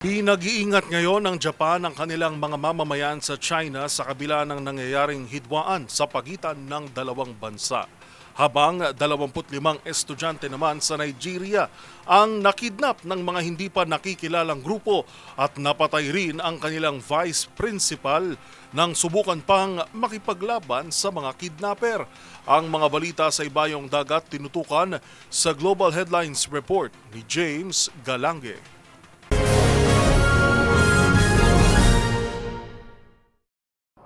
Pinag-iingat ngayon ng Japan ang kanilang mga mamamayan sa China sa kabila ng nangyayaring hidwaan sa pagitan ng dalawang bansa. Habang 25 estudyante naman sa Nigeria ang nakidnap ng mga hindi pa nakikilalang grupo at napatay rin ang kanilang vice principal nang subukan pang makipaglaban sa mga kidnapper. Ang mga balita sa ibayong dagat tinutukan sa Global Headlines Report ni James Galange.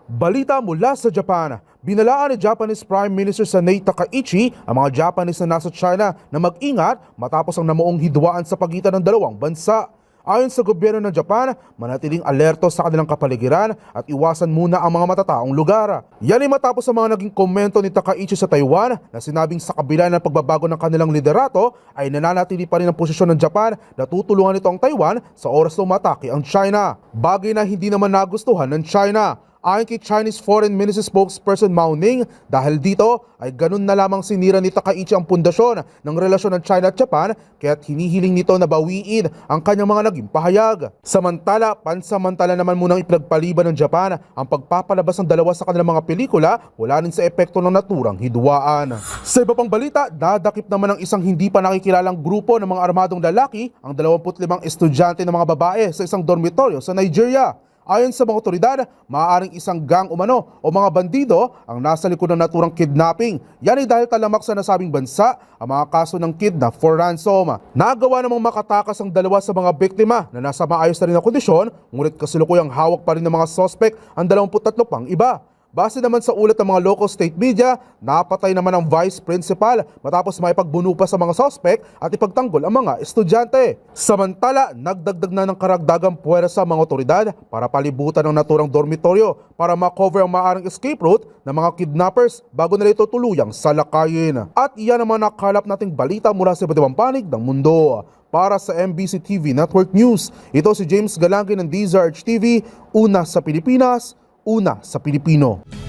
Balita mula sa Japan, binalaan ni Japanese Prime Minister Sanei Takaichi ang mga Japanese na nasa China na mag-ingat matapos ang namuong hidwaan sa pagitan ng dalawang bansa. Ayon sa gobyerno ng Japan, manatiling alerto sa kanilang kapaligiran at iwasan muna ang mga matataong lugar. Yan ay matapos ang mga naging komento ni Takaichi sa Taiwan na sinabing sa kabila ng pagbabago ng kanilang liderato ay nananatili pa rin ang posisyon ng Japan na tutulungan nito ang Taiwan sa oras na umatake ang China. Bagay na hindi naman nagustuhan ng China. Ayon kay Chinese Foreign Ministry spokesperson Mao Ning, dahil dito ay ganun na lamang sinira ni Takaichi ang pundasyon ng relasyon ng China at Japan kaya't hinihiling nito na bawiin ang kanyang mga naging pahayag. Samantala, pansamantala naman munang ipinagpaliban ng Japan ang pagpapalabas ng dalawa sa kanilang mga pelikula wala rin sa epekto ng naturang hidwaan. Sa iba pang balita, dadakip naman ng isang hindi pa nakikilalang grupo ng mga armadong lalaki ang 25 estudyante ng mga babae sa isang dormitoryo sa Nigeria. Ayon sa mga otoridad, maaaring isang gang umano o mga bandido ang nasa likod ng naturang kidnapping. Yan ay dahil talamak sa nasabing bansa ang mga kaso ng kidnap for ransom. Nagawa namang makatakas ang dalawa sa mga biktima na nasa maayos na rin na kondisyon, ngunit kasilukuyang hawak pa rin ng mga sospek ang 23 pang iba. Base naman sa ulat ng mga local state media, napatay naman ang vice principal matapos maipagbuno pa sa mga sospek at ipagtanggol ang mga estudyante. Samantala, nagdagdag na ng karagdagang puwera sa mga otoridad para palibutan ang naturang dormitoryo para makover ang maaaring escape route ng mga kidnappers bago nila ito tuluyang salakayin. At iyan naman nakalap nating balita mula sa iba't ibang panig ng mundo. Para sa MBC TV Network News, ito si James Galangin ng DZRH TV, una sa Pilipinas, una sa Pilipino.